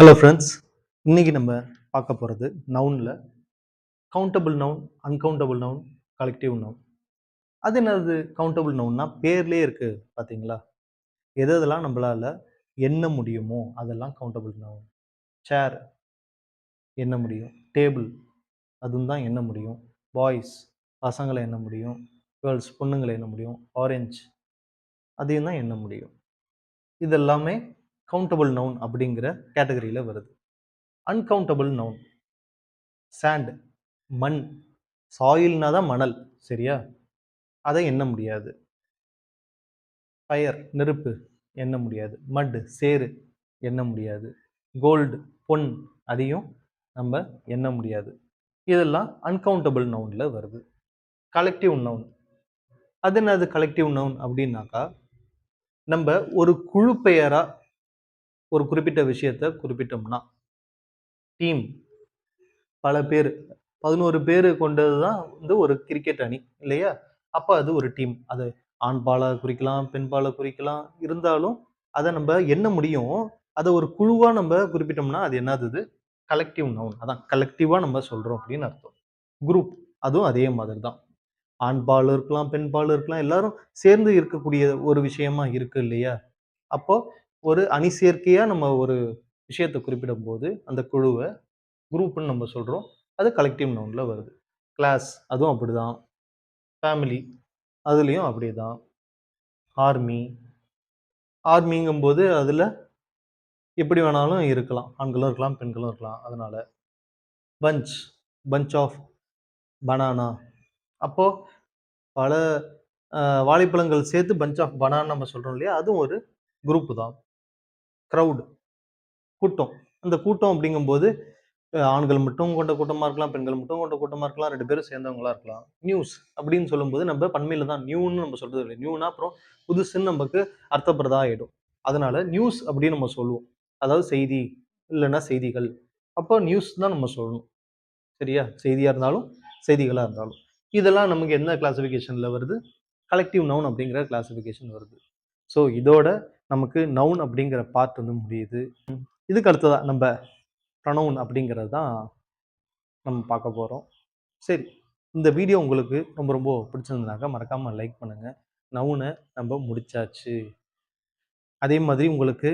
Hello friends இன்றைக்கி நம்ம பார்க்க போகிறது நவுனில் countable noun uncountable noun collective noun அது என்னது கவுண்டபிள் நவுன்னா பேர்லேயே இருக்குது பார்த்தீங்களா எது எதெல்லாம் நம்மளால் எண்ண முடியுமோ அதெல்லாம் கவுண்டபிள் நவுன் சேர் எண்ண முடியும். டேபிள் அதுவும் தான் எண்ண முடியும். பாய்ஸ் பசங்களை எண்ண முடியும். கேர்ள்ஸ் பொண்ணுங்களை எண்ண முடியும். ஆரஞ்சு அதையும் தான் எண்ண முடியும். இதெல்லாமே கவுண்டபிள் நவுன் அப்படிங்கிற கேட்டகரியில் வருது. அன்கவுண்டபிள் நவுன் சாண்ட் மண். சாயில்னா தான் மணல். சரியா? அதை எண்ண முடியாது. ஃபயர் நெருப்பு. எண்ண முடியாது. மட் சேரு எண்ண முடியாது. கோல்டு பொன். அதையும் நம்ம எண்ண முடியாது. இதெல்லாம் அன்கவுண்டபிள் நவுனில் வருது. கலெக்டிவ் நவுன் அது என்னது கலெக்டிவ் நவுன் அப்படின்னாக்கா நம்ம ஒரு குழு பெயராக ஒரு குறிப்பிட்ட விஷயத்தை குறிப்பிட்டோம்னா டீம் பல பேர் பதினோரு பேர் கொண்டது தான் வந்து ஒரு கிரிக்கெட் அணி இல்லையா? அப்போ அது ஒரு டீம் அது ஆண் பாலை குறிக்கலாம் பெண் பாலை குறிக்கலாம் இருந்தாலும் அதை நம்ம என்ன முடியும்? அதை ஒரு குழுவாக நம்ம குறிப்பிட்டோம்னா அது என்னது கலெக்டிவ் நவுன் அதான் கலெக்டிவாக நம்ம சொல்கிறோம் அப்படின்னு அர்த்தம். குரூப் அதுவும் அதே மாதிரி தான் ஆண் பால் இருக்கலாம் பெண் பால் இருக்கலாம் எல்லாரும் சேர்ந்து இருக்கக்கூடிய ஒரு விஷயமா இருக்கு இல்லையா? அப்போ ஒரு அணி சேர்க்கையாக நம்ம ஒரு விஷயத்தை குறிப்பிடும் போது அந்த குழுவை குரூப்னு நம்ம சொல்கிறோம் அது கலெக்டிவ் நவுனில் வருது. கிளாஸ் அதுவும் அப்படி தான் ஃபேமிலி அதுலேயும் அப்படி தான் ஆர்மி ஆர்மிங்கும்போது அதில் எப்படி வேணாலும் இருக்கலாம். ஆண்களும் இருக்கலாம் பெண்களும் இருக்கலாம். அதனால் பஞ்ச் பஞ்ச் ஆஃப் பனானா அப்போது பல வாழைப்பழங்கள் சேர்த்து பஞ்ச் ஆஃப் பனானா நம்ம சொல்கிறோம் இல்லையா? அதுவும் ஒரு குரூப்பு தான். க்ரௌடு கூட்டம். அந்த கூட்டம் அப்படிங்கும்போது ஆண்கள் மட்டும் கொண்ட கூட்டமாக இருக்கலாம் பெண்கள் மட்டும் கொண்ட கூட்டமாக இருக்கலாம் ரெண்டு பேரும் சேர்ந்தவங்களா இருக்கலாம். நியூஸ் அப்படின்னு சொல்லும்போது நம்ம பண்மையில் தான் நியூன்னு நம்ம சொல்கிறது இல்லை. நியூனா அப்புறம் புதுசுன்னு நமக்கு அர்த்தப்படுறதா ஆகிடும் அதனால நியூஸ் அப்படின்னு நம்ம சொல்லுவோம். அதாவது செய்தி இல்லைன்னா செய்திகள். அப்போ நியூஸ் தான் நம்ம சொல்லணும். சரியா? செய்தியாக இருந்தாலும் செய்திகளாக இருந்தாலும். இதெல்லாம் நமக்கு என்ன கிளாசிஃபிகேஷனில் வருது? கலெக்டிவ் நவுன் அப்படிங்கிற கிளாசிஃபிகேஷன் வருது. ஸோ இதோட நமக்கு நவுன் அப்படிங்கிற பார்ட் வந்து முடியுது. இதுக்கு அடுத்ததாக நம்ம ப்ரனவுன் அப்படிங்கிறது தான் நம்ம பார்க்க போகிறோம் சரி இந்த வீடியோ உங்களுக்கு ரொம்ப ரொம்ப பிடிச்சிருந்தாக்க மறக்காமல் லைக் பண்ணுங்கள் நவுனை நம்ம முடிச்சாச்சு. அதே மாதிரி உங்களுக்கு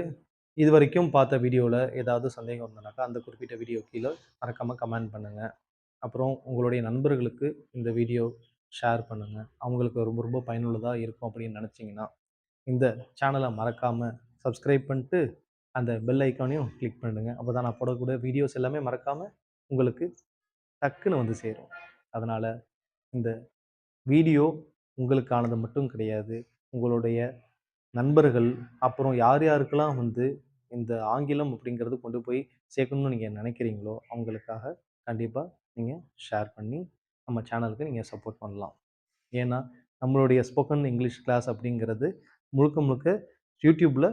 இது வரைக்கும் பார்த்த வீடியோவில் ஏதாவது சந்தேகம் இருந்தனாக்கா அந்த குறிப்பிட்ட வீடியோ கீழே மறக்காமல் கமெண்ட் பண்ணுங்கள் அப்புறம் உங்களுடைய நண்பர்களுக்கு இந்த வீடியோ ஷேர் பண்ணுங்கள் அவங்களுக்கு ரொம்ப ரொம்ப பயனுள்ளதாக இருக்கும் அப்படின்னு நினச்சிங்கன்னா இந்த சேனலை மறக்காமல் சப்ஸ்கிரைப் பண்ணிட்டு அந்த பெல் ஐக்கானையும் கிளிக் பண்ணுங்கள் அப்போ தான் நான் போடக்கூடிய வீடியோஸ் எல்லாமே மறக்காமல் உங்களுக்கு டக்குன்னு வந்து சேரும். அதனால் இந்த வீடியோ உங்களுக்கானது மட்டும் கிடையாது. உங்களுடைய நண்பர்கள் அப்புறம் யார் யாருக்கெல்லாம் வந்து இந்த ஆங்கிலம் அப்படிங்கிறது கொண்டு போய் சேர்க்கணும்னு நீங்கள் நினைக்கிறீங்களோ அவங்களுக்காக கண்டிப்பாக நீங்கள் ஷேர் பண்ணி நம்ம சேனலுக்கு நீங்கள் சப்போர்ட் பண்ணலாம். ஏன்னா நம்மளுடைய ஸ்போக்கன் இங்கிலீஷ் கிளாஸ் அப்படிங்கிறது முழுக்க முழுக்க யூடியூப்பில்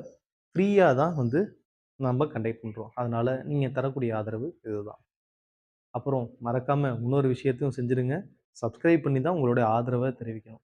ஃப்ரீயாக தான் வந்து நம்ம கண்டக்ட் பண்ணுறோம் அதனால் நீங்கள் தரக்கூடிய ஆதரவு இதுதான். அப்புறம் மறக்காமல் இன்னொரு விஷயத்தையும் செஞ்சுருங்க. சப்ஸ்கிரைப் பண்ணி தான் உங்களுடைய ஆதரவை தெரிவிக்கணும்.